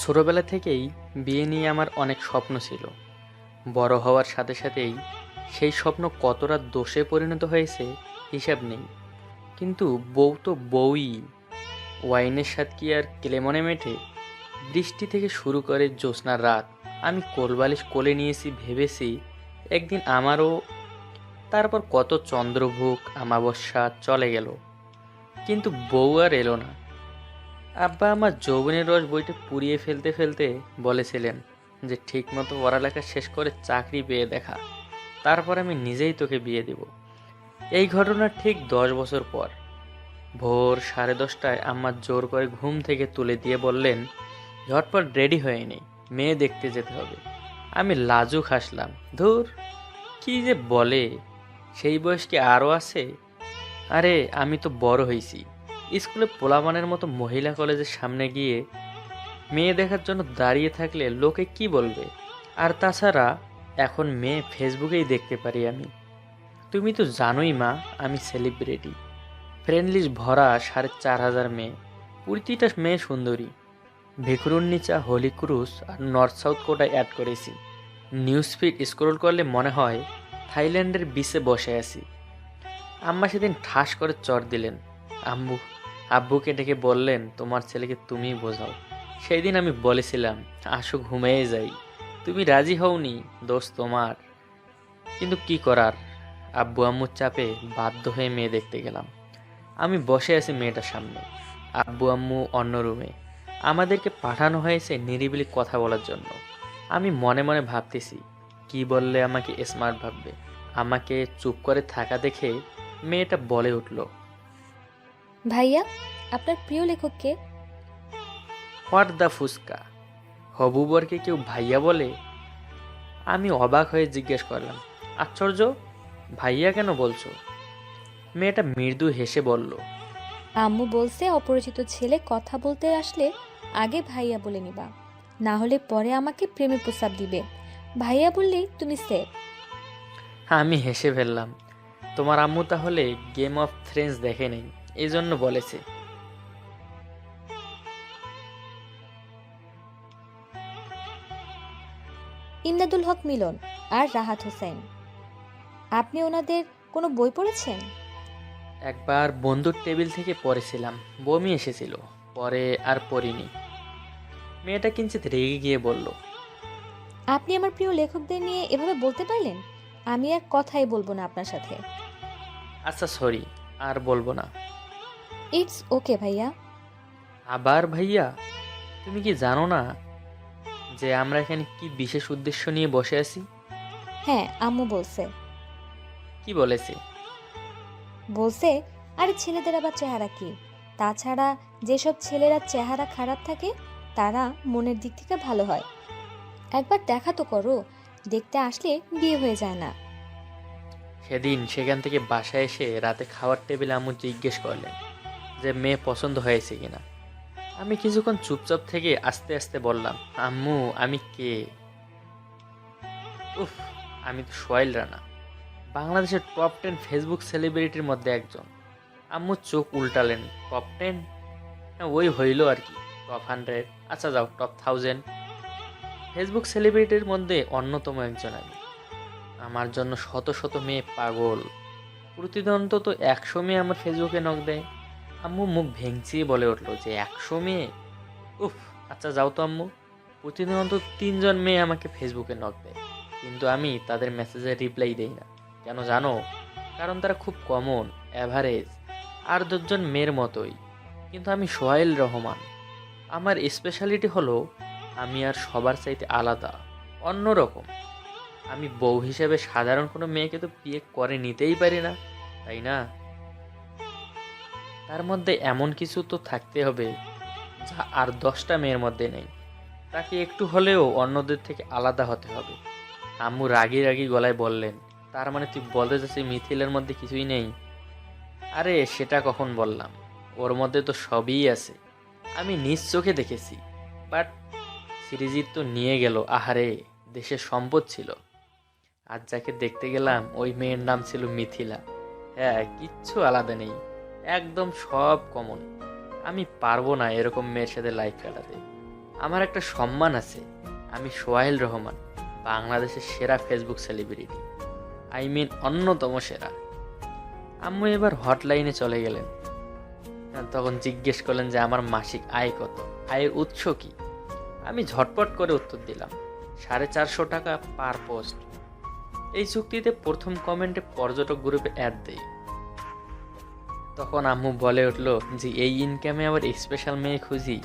ছোটবেলা থেকেই বিয়ে নিয়ে আমার অনেক স্বপ্ন ছিল। বড় হওয়ার সাথে সাথেই সেই স্বপ্ন কতটা দোষে পরিণত হয়েছে হিসাব নেই। কিন্তু বউ তো বউই। ওয়াইনের স্বাদ কি আর ক্লেমনে মেটে? বৃষ্টি থেকে শুরু করে জ্যোৎস্নার রাত। আমি কোলবালিশ কোলে নিয়েছি, ভেবেছি একদিন আমারও তারপর কত চন্দ্রভোগ, আমাবস্যা চলে গেল। কিন্তু বউ আর এলো না। আব্বা আমার যৌবনের রস বইটা পুড়িয়ে ফেলতে ফেলতে বলেছিলেন যে ঠিকমতো পড়ালেখা শেষ করে চাকরি পেয়ে দেখা। তারপর আমি নিজেই তোকে বিয়ে দেব। এই ঘটনার ঠিক দশ বছর পর। ভোর সাড়ে দশটায় আম্মা জোর করে ঘুম থেকে তুলে দিয়ে বললেন, ঝটপট রেডি হয়ে নেই মেয়ে দেখতে যেতে হবে। আমি লাজুক হাসলাম, ধুর, কি যে বলে, সেই বয়স কি আরও আছে? আরে, আমি তো বড় হয়েছি স্কুলে পোলাপানের মতো মহিলা কলেজের সামনে গিয়ে মেয়ে দেখার জন্য দাঁড়িয়ে থাকলে লোকে কি বলবে? আর তাছাড়া, এখন মেয়ে ফেসবুকেই দেখতে পারি আমি। তুমি তো জানোই মা, আমি সেলিব্রিটি। ফ্রেন্ডলিস ভরা সাড়ে চার হাজার মেয়ে। প্রতিটা মেয়ে সুন্দরী। ভিকরুন্নিচা হোলি ক্রুজ আর নর্থ সাউথ কোটায় অ্যাড করেছি। নিউজ ফিড স্ক্রোল করলে মনে হয় থাইল্যান্ডের বিচে বসে আছি। আম্মা সেদিন ঠাস করে চর দিলেন। আম্মু আব্বুকে ডেকে বললেন, তোমার ছেলেকে তুমিই বোঝাও। সেই দিন আমি বলেছিলাম, আসো ঘুমিয়ে যাই। তুমি রাজি হওনি, দোষ তোমার। কিন্তু কি করার? আব্বু আম্মুর চাপে বাধ্য হয়ে মেয়ে দেখতে গেলাম। আমি বসে আছি মেয়েটার সামনে, আব্বু আম্মু অন্য রুমে। আমাদেরকে পাঠানো হয়েছে নিরিবিলি কথা বলার জন্য। আমি মনে মনে ভাবতেছি, কি বললে আমাকে স্মার্ট ভাববে? আমাকে চুপ করে থাকা দেখে মেয়েটা বলে উঠল ভাইয়া আপনার প্রিয় লেখক কে হোয়াট দ্য ফুসকা। হবু বরকে কেউ ভাইয়া বলে? আমি অবাক হয়ে জিজ্ঞেস করলাম আশ্চর্য ভাইয়া কেন বলছো? মেয়েটা মৃদু হেসে বলল আম্মু বলছে অপরিচিত ছেলে কথা বলতে আসলে আগে ভাইয়া বলে নিবা না হলে পরে আমাকে প্রেমে প্রস্তাব দিবে। ভাইয়া বললেই তুমি সেফ আমি হেসে ফেললাম তোমার আম্মু তাহলে গেম অফ থ্রেন্স দেখে নেই। এই জন্য বলেছে। ইমদাদুল হক মিলন আর রাহাত হোসেন। আপনি ওনাদের কোনো বই পড়েছেন? একবার বন্ধুর টেবিল থেকে পড়েছিলাম বমি এসেছিল পরে আর পড়িনি। মেয়েটা কিঞ্চিত রেগে গিয়ে বলল আপনি আমার প্রিয় লেখকদের নিয়ে এভাবে বলতে পারলেন? আমি আর কথাই বলব না আপনার সাথে। আচ্ছা সরি আর বলব না। ইটস ওকে ভাইয়া। আবার ভাইয়া? তুমি কি জানো না যে আমরা এখানে কি বিশেষ উদ্দেশ্য নিয়ে বসে আছি? হ্যাঁ আম্মু বলছে। কি বলেছে? বলছে আরে ছেলেদের আবার চেহারা কি? তাছাড়া যেসব ছেলেরা চেহারা খারাপ থাকে তারা মনের দিক থেকে ভালো হয়। একবার দেখা তো করো দেখতে আসলে বিয়ে হয়ে যায় না। সেদিন সেখান থেকে বাসায় এসে রাতে খাওয়ার টেবিলে আম্মু জিজ্ঞেস করলেন যে মেয়ে পছন্দ হয়েছে কিনা। আমি কিছুক্ষণ চুপচাপ থেকে আস্তে আস্তে বললাম, আম্মু, আমি কে? উফ, আমি তো সোহেল রানা, বাংলাদেশের টপ টেন ফেসবুক সেলিব্রিটির মধ্যে একজন। আম্মু চোখ উল্টালেন টপ টেন হ্যাঁ ওই হইল আর কি টপ হান্ড্রেড আচ্ছা যাও টপ থাউজেন্ড ফেসবুক সেলিব্রিটির মধ্যে অন্যতম একজন আমি। আমার জন্য শত শত মেয়ে পাগল। প্রতিদিন তো একশো মেয়ে আমার ফেসবুকে নখ দেয়। আম্মু মুখ ভেঙচিয়ে বলে উঠল যে, একশো মেয়ে? উফ আচ্ছা যাও তো আম্মু। প্রতিদিন অন্তত তিনজন মেয়ে আমাকে ফেসবুকে নক দেয়। কিন্তু আমি তাদের মেসেজে রিপ্লাই দেই না। কেন জানো? কারণ তারা খুব কমন অ্যাভারেজ আর দুজন মেয়ের মতোই। কিন্তু আমি সোহাইল রহমান। আমার স্পেশালিটি হলো, আমি আর সবার চাইতে আলাদা, অন্যরকম। আমি বউ হিসেবে সাধারণ কোনো মেয়েকে তো বিয়ে করে নিতেই পারি না, তাই না? তার মধ্যে এমন কিছু তো থাকতে হবে যা আর দশটা মেয়ের মধ্যে নেই। তাকে একটু হলেও অন্যদের থেকে আলাদা হতে হবে। আম্মু রাগি রাগি গলায় বললেন, তার মানে তুই বলতে চাচ্ছিস মিথিলের মধ্যে কিছুই নেই? আরে, সেটা কখন বললাম? ওর মধ্যে তো সবই আছে। আমি নিজ চোখে দেখেছি, বাট সিরিজিৎ তো নিয়ে গেল, আহারে দেশের সম্পদ ছিল। আজ যাকে দেখতে গেলাম, ওই মেয়ের নাম ছিল মিথিলা। হ্যাঁ কিচ্ছু আলাদা নেই। একদম সব কমন আমি পারব না এরকম মেয়ের সাথে লাইফ কাটাতে। আমার একটা সম্মান আছে। আমি সোহাইল রহমান, বাংলাদেশের সেরা ফেসবুক সেলিব্রিটি আই মিন অন্যতম সেরা। আম্মু এবার হটলাইনে চলে গেলেন। তখন জিজ্ঞেস করলেন যে আমার মাসিক আয় কত? আয়ের উৎস কি? আমি ঝটপট করে উত্তর দিলাম, সাড়ে চারশো টাকা পার পোস্ট এই চুক্তিতে প্রথম কমেন্টে পর্যটক গ্রুপে অ্যাড দেই। তখন আম্মু বলে উঠল যে, এই ইনকামে আবার স্পেশাল মেয়ে খুঁজি।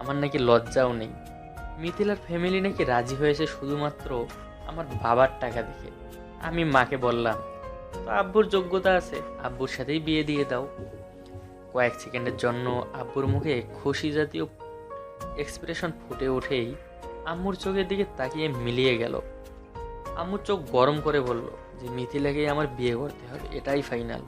আমার নাকি লজ্জাও নেই। মিথিলার ফ্যামিলি নাকি রাজি হয়েছে শুধুমাত্র আমার বাবার টাকা দেখে। আমি মাকে বললাম, তো আব্বুর যোগ্যতা আছে, আব্বুর সাথেই বিয়ে দিয়ে দাও। কয়েক সেকেন্ডের জন্য আব্বুর মুখে খুশি জাতীয় এক্সপ্রেশন ফুটে উঠেই আম্মুর চোখের দিকে তাকিয়ে মিলিয়ে গেল। আম্মুর চোখ গরম করে বলল যে, মিথিলাকেই আমার বিয়ে করতে হবে, এটাই ফাইনাল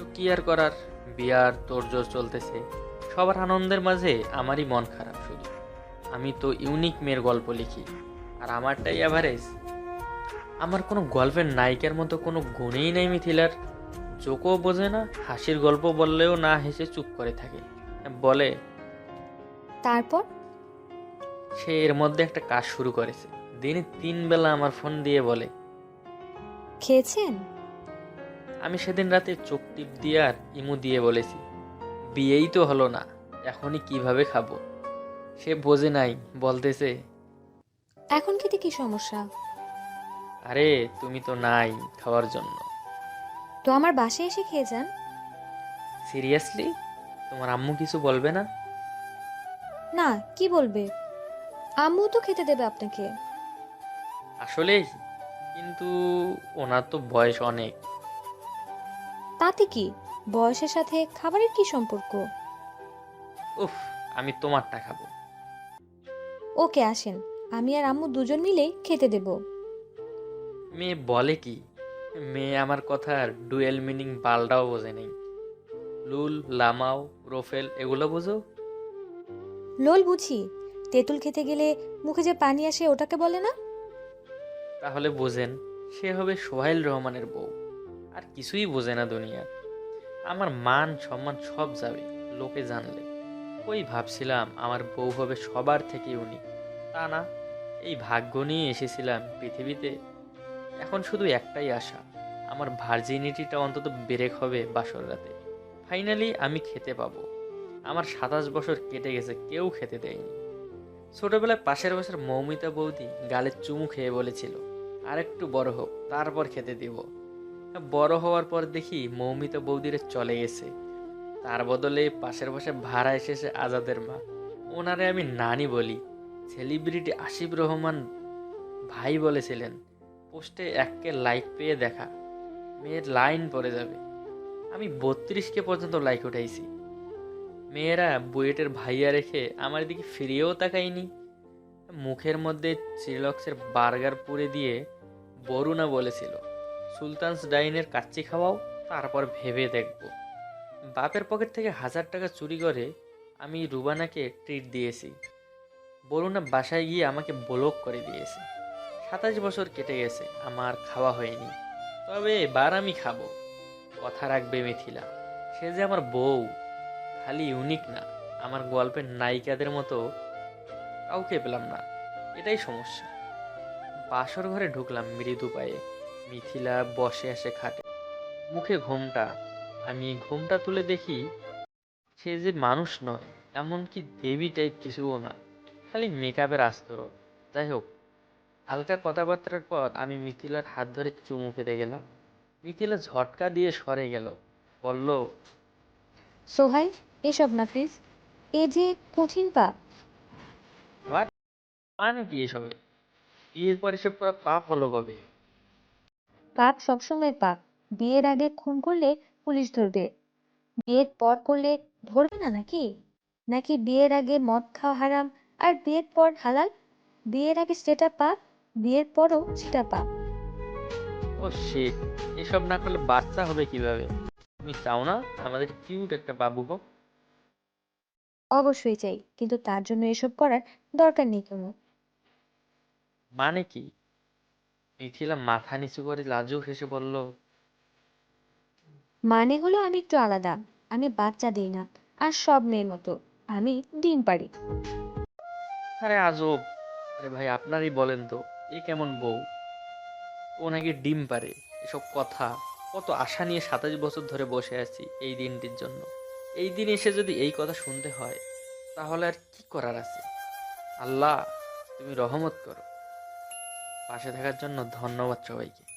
তো কি আর করার? বিয়ার তোড়জোড় চলতেছে। সবার আনন্দের মাঝে আমারই মন খারাপ শুধু। আমি তো ইউনিক মেয়ের গল্প লিখি আর আমারটাই অ্যাভারেজ আমার কোনো গল্পের নায়িকার মতো কোনো গুণেই নেই মিথিলার। চোখও বোঝে না হাসির গল্প বললেও না হেসে চুপ করে থাকে। বলে তারপর? সে এর মধ্যে একটা কাজ শুরু করেছে। দিনে তিন বেলা আমার ফোন দিয়ে বলে খেয়েছেন? আমি সেদিন রাতে চোখ টিপ দিয়ে আর ইমু দিয়ে বলেছি বিয়েই তো হলো না এখনই কীভাবে খাব? সে বোঝে নাই বলতেছে এখন খেতে কি সমস্যা? আরে তুমি তো নাই খাওয়ার জন্য। তো আমার বাসায় এসে খেয়ে যান। সিরিয়াসলি? তোমার আম্মু কিছু বলবে না? না কি বলবে? আম্মু তো খেতে দেবে আপনাকে। আসলেই কিন্তু ওনার তো বয়স অনেক। তাতে কি? বয়সের সাথে খাবারের কি সম্পর্ক? উফ আমি তোমারটা খাব। ওকে আসেন। আমি আর আম্মু দুজন মিলে খেতে দেব। মেয়ে বলে কি মেয়ে আমার কথার ডুয়েল মিনিং বালটাও বোঝে নেই। লুল লামাও রোফেল এগুলো বোঝো? লোল বুঝি। তেঁতুল খেতে গেলে মুখে যে পানি আসে ওটাকে বলে না? তাহলে বোঝেন সে হবে সোহাইল রহমানের বউ। আর কিছুই বোঝে না দুনিয়া। আমার মান, সম্মান সব যাবে, লোকে জানলে। ওই ভাবছিলাম আমার বউ হবে সবার থেকে ইউনিক তা না, এই ভাগ্য নিয়ে এসেছিলাম পৃথিবীতে। এখন শুধু একটাই আশা, আমার ভার্জিনিটিটা অন্তত ব্রেক হবে বাসর রাতে। ফাইনালি আমি খেতে পাবো। আমার সাতাশ বছর কেটে গেছে, কেউ খেতে দেয়নি। ছোটবেলায় পাশের বছর মৌমিতা বৌদি গালে চুমু খেয়ে বলেছিল আর একটু বড় হোক, তারপর খেতে দিব। বড় হওয়ার পর দেখি মৌমিতা বৌদিরে চলে গেছে। তার বদলে পাশের বসে ভাড়া এসেছে আজাদের মা। ওনারে আমি নানি বলি। সেলিব্রিটি আসিফ রহমান ভাই বলেছিলেন, পোস্টে এককে লাইক পেয়ে দেখা, মেয়ের লাইন পড়ে যাবে। আমি বত্রিশকে পর্যন্ত লাইক উঠাইছি। মেয়েরা বুয়েটের ভাইয়া রেখে আমার দিকে ফিরিয়েও তাকায়নি। মুখের মধ্যে চিরলক্সের বার্গার পুরে দিয়ে বরুণা বলেছিল সুলতানস ডাইনের কাচ্চি খাওয়াও, তারপর ভেবে দেখব। বাপের পকেট থেকে হাজার টাকা চুরি করে আমি রুবানাকে ট্রিট দিয়েছি। বলুন না বাসায় গিয়ে আমাকে ব্লক করে দিয়েছে। সাতাশ বছর কেটে গেছে, আমার খাওয়া হয়নি। তবে এবার আমি খাব। কথা রাখবে মিথিলা, সে যে আমার বউ, খালি ইউনিক না, আমার গল্পের নায়িকাদের মতো কাউকে পেলাম না, এটাই সমস্যা। বাসর ঘরে ঢুকলাম মৃদু পায়ে। মিথিলা বসে আসে খাটে। মুখে ঘুমটা। আমি ঘুমটা তুলে দেখি সে যে মানুষ নয় এমনকি দেবী টাইপ কিছুও না। খালি মেকআপের আস্তর যাই হোক হালকা কথাবার্তার পর আমি মিথিলার হাত ধরে চুমু খেতে গেলাম। মিথিলা ঝটকা দিয়ে সরে গেল বলল সোহাই এসব না প্লিজ এ যে কঠিন পাপ। মানে কি এসবে? বিয়ের পরে সব পুরো পাপ হলো কবে? পাপ সবসময় পাপ বিয়ের আগে খুন করলে পুলিশ ধরবে। বিয়ের পর করলে ধরবে না নাকি? নাকি বিয়ের আগে মদ খাওয়া হারাম আর বিয়ের পর হালাল? বিয়ের আগে সেটা পাপ বিয়ের পরও সেটা পাপ ও শিট এসব না করলে বাচ্চা হবে কীভাবে? তুমি চাও না আমাদের কিউট একটা বাবু হোক? অবশ্যই চাই কিন্তু তার জন্য এসব করার দরকার নেই কোনো। মানে কি? মিথিলা মাথা নিচু করে লাজুক হেসে বলল মানে হলো আমি একটু আলাদা। আমি বাচ্চা দিই না আর সব মেয়ের মতো। আমি ডিম পারি আরে আজব। আরে ভাই আপনারই বলেন তো এ কেমন বউ? ও নাকি ডিম পারে এসব কথা। কত আশা নিয়ে সাতাশ বছর ধরে বসে আছি এই দিনটির জন্য। এই দিন এসে যদি এই কথা শুনতে হয় তাহলে আর কি করার আছে? আল্লাহ তুমি রহমত করো। পাশে থাকার জন্য ধন্যবাদ সবাইকে।